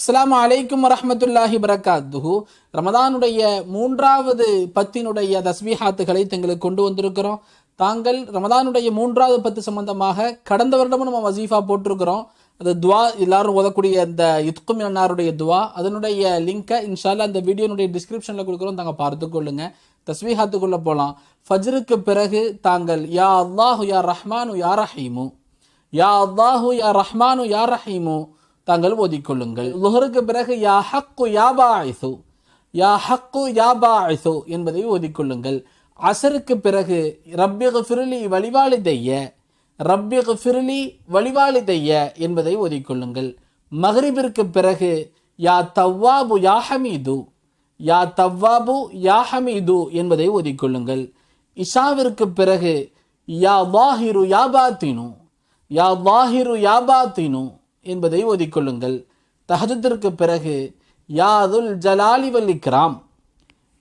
அஸ்லாம் அலைக்கும் வரமத்துல்லாஹி பரகாத்துஹு ரமதானுடைய மூன்றாவது பத்தினுடைய தஸ்மிஹாத்துகளை தங்களுக்கு கொண்டு வந்திருக்கிறோம். தாங்கள் ரமதானுடைய மூன்றாவது பத்து சம்பந்தமாக கடந்த வருடமும் நம்ம வசீஃபா போட்டிருக்கிறோம். அது துவா எல்லாரும் ஓதக்கூடிய அந்த யுத்கும் அன்னாருடைய துவா அதனுடைய லிங்கை இன்ஷால்லா அந்த வீடியோனுடைய டிஸ்கிரிப்ஷனில் கொடுக்குறோம். தாங்க பார்த்துக்கொள்ளுங்க கொள்ளுங்க. போகலாம் ஃபஜ்ருக்கு பிறகு தாங்கள் யா அல்லாஹு யா ரஹ்மானு யா ரஹீமு. யா அல்லாஹு யா ரஹ்மானு யா ரஹீமு. தாங்கள் ஓதிக்கொள்ளுங்கள். லுஹருக்கு பிறகு யா ஹக்கு யா பாஇசு யா ஹக்கு யா பாஇசு என்பதை ஓதிக்கொள்ளுங்கள். அசருக்கு பிறகு ரப்பிக ஃபிருலி வழிவாளிதைய ரப்பிக ஃபிருலி வழிவாளிதைய என்பதை ஓதிக்கொள்ளுங்கள். மகரிபிற்கு பிறகு யா தவ்வாபு யா ஹமீது யா தவ்வாபு யா ஹமீது என்பதை ஓதிக்கொள்ளுங்கள். இஷாவிற்கு பிறகு யா வாஹிரு யா பாத்தினு யா வாஹிரு யா பாத்தினு என்பதை ஓதிக்கொள்ளுங்கள். தஹஜத்திற்கு பிறகு யாதுல் ஜலாலி வல்லிக்ராம்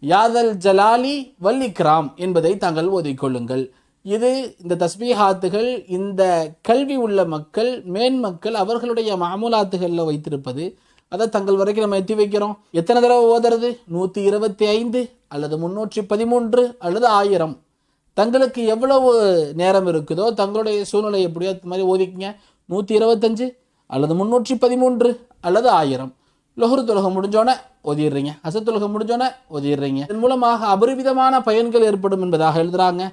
யாதல் ஜலாலி வல்லிக்ராம் என்பதை தாங்கள் ஓதிக்கொள்ளுங்கள். இது இந்த தஸ்பீஹாத்துகள் இந்த கல்வி உள்ள மக்கள் மேன்மக்கள் அவர்களுடைய மாமூலாத்துகளில் வைத்திருப்பது. அதை தங்கள் வரைக்கும் நம்ம எத்தி வைக்கிறோம். எத்தனை தடவை ஓதுறது? நூற்றி இருபத்தி ஐந்து அல்லது முன்னூற்றி பதிமூன்று அல்லது ஆயிரம். தங்களுக்கு எவ்வளவு நேரம் இருக்குதோ தங்களுடைய சூழ்நிலை எப்படியோ அது மாதிரி ஓதிக்கிங்க. நூற்றி இருபத்தஞ்சு அல்லது முன்னூற்றி பதிமூன்று அல்லது ஆயிரம். லொஹரு தொலகம் முடிஞ்சோன்னே ஒதிடுறீங்க அசத்துலகம் முடிஞ்சோன்னே ஒதிடுறீங்க இதன் மூலமாக அபரிவிதமான பயன்கள் ஏற்படும் என்பதாக எழுதுறாங்க.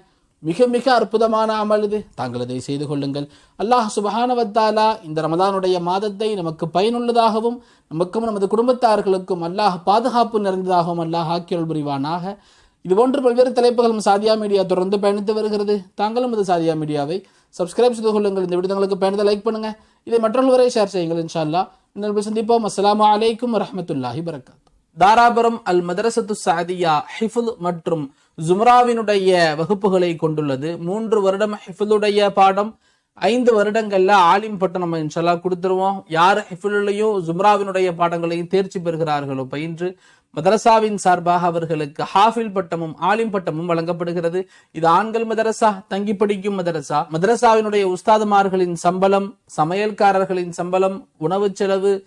மிக மிக அற்புதமான அமல் இது. தாங்கள் இதை செய்து கொள்ளுங்கள். அல்லாஹ் சுபஹானவத்தாலா இந்த ரமதானுடைய மாதத்தை நமக்கு பயனுள்ளதாகவும் நமக்கும் நமது குடும்பத்தார்களுக்கும் அல்லாஹ் பாதுகாப்பு நிறைந்ததாகவும் அல்லாஹ் ஆக்கியல் புரிவானாக. இதுபோன்று பல்வேறு தலைப்புகளும் சாதியா மீடியா தொடர்ந்து பயணித்து வருகிறது. தாங்களும் இது சாதியா மீடியாவை சப்ஸ்கிரைப் செய்து கொள்ளுங்கள். இந்த விடுதங்களுக்கு பயணத்தை லைக் பண்ணுங்க. இதை மற்றொருவரை ஷேர் செய்யுங்கள் இன்ஷால்லா அல்லாஹ் இன்னொரு சந்திப்போம். அஸ்லாம் அலைக்கும் வரஹ்மத்துல்லாஹி வரகாத் தாராபுரம் அல் மதரசத்து சாதியா ஹிஃபுல் மற்றும் ஜும்ராவினுடைய வகுப்புகளை கொண்டுள்ளது. மூன்று வருடம் ஹிஃபுலுடைய பாடம் ஐந்து வருடங்கள்ல ஆலிம் பட்டம் நம்ம இன்ஷல்லா கொடுத்துருவோம். யார் ஹிஃபுலையும் ஜும்ராவினுடைய பாடங்களையும் தேர்ச்சி பெறுகிறார்களோ பயின்று மதரசாவின் சார்பாக அவர்களுக்கு ஹாஃபில் பட்டமும் ஆலிம் பட்டமும் வழங்கப்படுகிறது. இது ஆண்கள் மதரசா தங்கி படிக்கும் மதரசா. மதரசாவினுடைய உஸ்தாதுமார்களின் சம்பளம் சமையல்காரர்களின் சம்பளம் உணவு செலவு